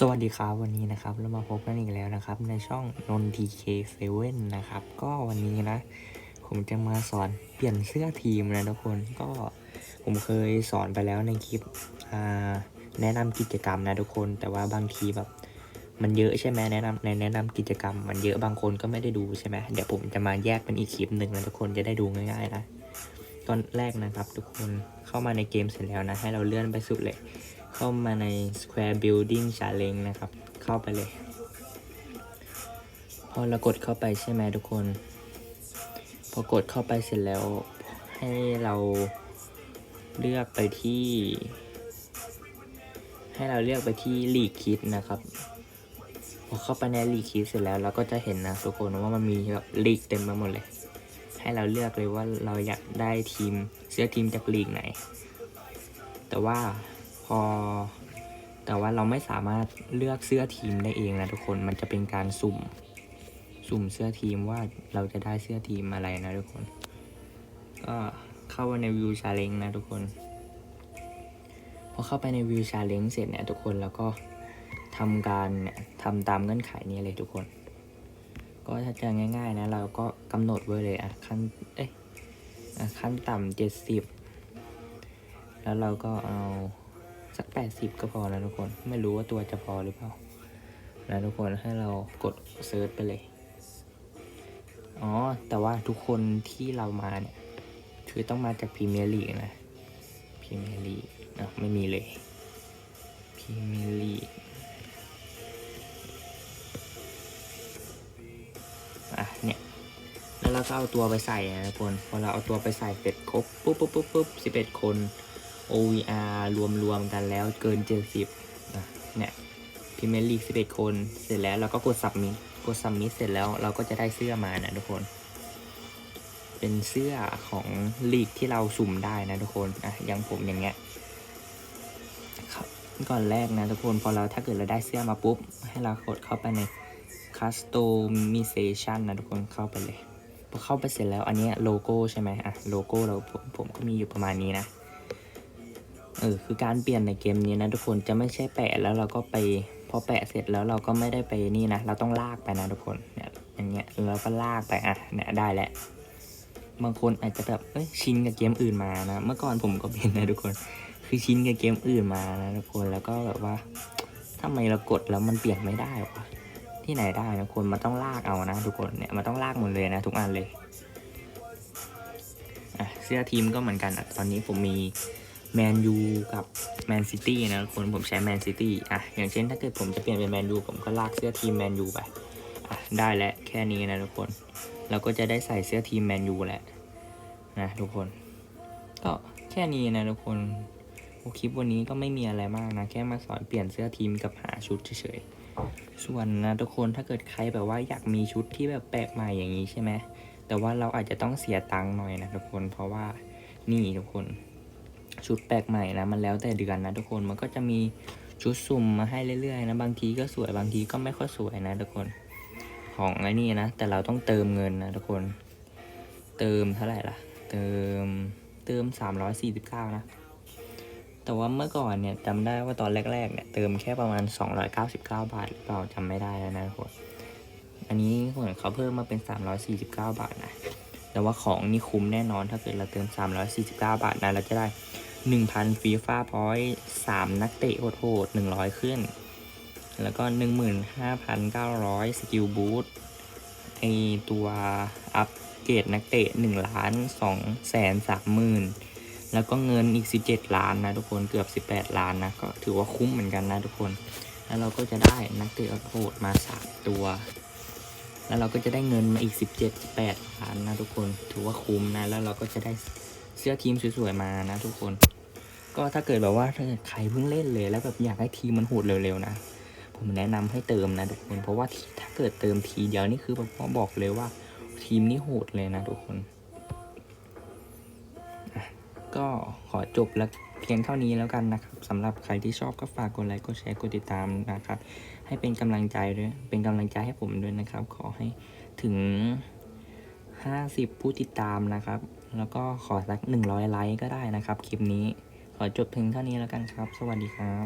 สวัสดีครับวันนี้นะครับเรามาพบกันอีกแล้วนะครับ ในช่องนนทีเคเซเว่นนะครับ ก็วันนี้นะ ผมจะมาสอนเปลี่ยนเสื้อทีมนะทุกคนก็ผมเคยสอนไปแล้วในคลิปแนะนำกิจกรรมนะทุกคน แต่ว่าบางทีแบบมันเยอะใช่ไหมแนะนำในแนะนำกิจกรรม มันเยอะบางคนก็ไม่ได้ดูใช่ไหมเดี๋ยวผมจะมาแยกเป็นอีกคลิปหนึ่งนะทุกคนจะได้ดูง่ายๆนะตอนแรกนะครับ ทุกคนเข้ามาในเกมเสร็จแล้วนะ ให้เราเลื่อนไปสุดเลย เข้ามาใน Square Building Challenge นะครับ เข้าไปเลย พอเรากดเข้าไปใช่ไหมทุกคน พอกดเข้าไปเสร็จแล้ว ให้เราเลือกไปที่ ให้เราเลือกไปที่ลีกคิดนะครับ พอเข้าไปในลีกคิดเสร็จแล้วเราก็จะเห็นนะทุกคนว่ามันมีแบบลีกเต็มไปหมดเลย ให้เราเลือกเลยว่าเราอยากได้ทีมเสื้อทีมจากลีกไหน แต่ว่า พอ แต่ว่าเราไม่สามารถเลือกเสื้อทีมได้เองนะทุกคนมันจะเป็นการสุ่ม สุ่มเสื้อทีมว่าเราจะได้เสื้อทีมอะไรนะทุกคน ก็เข้าไปในวิวชาเลนนะทุกคน พอเข้าไปในวิวชาเลนเสร็จเนี่ยทุกคนแล้วก็ทำการเนี่ยทำตามเงื่อนไขนี้เลยทุกคน ก็ถ้าจะง่าย ๆ นะ เราก็กำหนดไว้เลยอะขั้นเอ้ยอะขั้นต่ำเจ็ดสิบแล้วเราก็เอา สักแปดสิบก็พอแล้วทุกคน ไม่รู้ว่าตัวจะพอหรือเปล่าแล้วทุกคนให้เรากดเซิร์ชไปเลย อ๋อ แต่ว่าทุกคนที่เรามาเนี่ย คือต้องมาจากพรีเมียร์ลีกนะพรีเมียร์ลีกนะไม่มีเลยพรีเมียร์ลีกอะเนี่ยแล้วเราก็เอาตัวไปใส่นะทุกคนพอเราเอาตัวไปใส่เสร็จครบปุ๊บปุ๊บปุ๊บปุ๊บสิบเอ็ดคน OVR รวมรวมๆกันแล้วเกินเจ็ดสิบนะเนี่ยพรีเมียร์ลีกสิบเอ็ดคนเสร็จแล้วเราก็กดสับมิกดสับมิเสร็จแล้วเราก็จะได้เสื้อมานะทุกคน เป็นเสื้อของลีกที่เราสุ่มได้นะทุกคนอะอย่างผมอย่างเงี้ยครับก่อนแรกนะทุกคนพอเราถ้าเกิดเราได้เสื้อมาปุ๊บ ให้เรากดเข้าไปใน customization นะทุกคนเข้าไปเลยพอเข้าไปเสร็จแล้วอันนี้โลโก้ใช่ไหมอะโลโก้เราผมผมก็มีอยู่ประมาณนี้นะ เออคือการเปลี่ยนในเกมนี้นะทุกคนจะไม่ใช่แปะแล้วเราก็ไปพอแปะเสร็จแล้วเราก็ไม่ได้ไปนี่นะ เราต้องลากไปนะทุกคนเนี่ยอย่างเงี้ยเราก็ลากไปอะเนี่ยได้แล้วบางคนอาจจะแบบเอ้ยชินกับเกมอื่นมานะเมื่อก่อนผมก็เป็นนะทุกคน คือชินกับเกมอื่นมานะทุกคนแล้วก็แบบว่าทำไมเรากดแล้วมันเปลี่ยนไม่ได้วะที่ไหนได้นะทุกคนมันต้องลากเอานะทุกคนเนี่ยมันต้องลากหมดเลยนะ ทุกอันเลยอะเสื้อทีมก็เหมือนกันอะตอนนี้ผมมี แมนยูกับแมนซิตี้นะทุกคนผมใช้แมนซิตี้อะอย่างเช่นถ้าเกิดผมจะเปลี่ยนเป็นแมนยูผมก็ลากเสื้อทีมแมนยูไปอะได้แล้วแค่นี้นะทุกคนเราก็จะได้ใส่เสื้อทีมแมนยูแหล้วนะทุกคนก็แค่นี้นะทุกคนคลิปวันนี้ก็ไม่มีอะไรมากนะ แค่มาสอนเปลี่ยนเสื้อทีมกับหาชุดเฉยๆส่วนนะทุกคนถ้าเกิดใครแบบว่าอยากมีชุดที่แบบแปลกใหม่อย่างนี้ใช่ไหมแต่ว่าเราอาจจะต้องเสียตังค์หน่อยนะทุกคนเพราะว่านี่ทุกคน ชุดแปลกใหม่นะมันแล้วแต่เดือนนะทุกคนมันก็จะมีชุดสุ่มมาให้เรื่อยๆนะบางทีก็สวยบางทีก็ไม่ค่อยสวยนะทุกคนของไอ้นี่นะแต่เราต้องเติมเงินนะทุกคน เติมเท่าไหร่ล่ะ เติมเติมสามร้อยสี่สิบเก้านะ แต่ว่าเมื่อก่อนเนี่ยจำได้ว่าตอนแรกๆเนี่ยเติมแค่ประมาณสองร้อยเก้าสิบเก้าบาทหรือเปล่าจำไม่ได้แล้วนะทุกคนอันนี้เหมือนเขาเพิ่มมาเป็นสามร้อยสี่สิบเก้าบาทนะแต่ว่าของนี่คุ้มแน่นอนถ้าเกิดเราเติม 349 บาทนะเราจะได้ 1,000ฟีฟ่าพอยต์3นักเตะโหดๆ100 ขึ้น แล้วก็ 15,900 สกิลบูทไอตัวอัปเกรดนักเตะ1ล้าน2แสน3หมื่นแล้วก็เงินอีก 17 ล้านนะทุกคนเกือบ 18 ล้านนะ ก็ถือว่าคุ้มเหมือนกันนะทุกคน แล้วเราก็จะได้นักเตะโหดมา3ตัว แล้วเราก็จะได้เงินมาอีก 17 8ล้านนะทุกคน ถือว่าคุ้มนะ แล้วเราก็จะได้เสื้อทีมสวยๆมานะทุกคน ก็ถ้าเกิดแบบว่าถ้าเกิดใครเพิ่งเล่นเลย แล้วแบบอยากให้ทีมมันโหดเร็วๆนะ ผมแนะนำให้เติมนะทุกคน เพราะว่าถ้าเกิดเติมทีเดียวนี่คือแบบบอกเลยว่าทีมนี่โหดเลยนะทุกคน ก็ขอจบแล้วเพียงเท่านี้แล้วกันนะครับสำหรับใครที่ชอบก็ฝากกดไลค์กดแชร์กดติดตามนะครับ ให้เป็นกำลังใจด้วยเป็นกำลังใจให้ผมด้วยนะครับ ขอให้ถึง 50 ผู้ติดตามนะครับ แล้วก็ขอสัก 100 ไลค์ก็ได้นะครับ คลิปนี้ ขอจบเพียงเท่านี้แล้วกันครับ สวัสดีครับ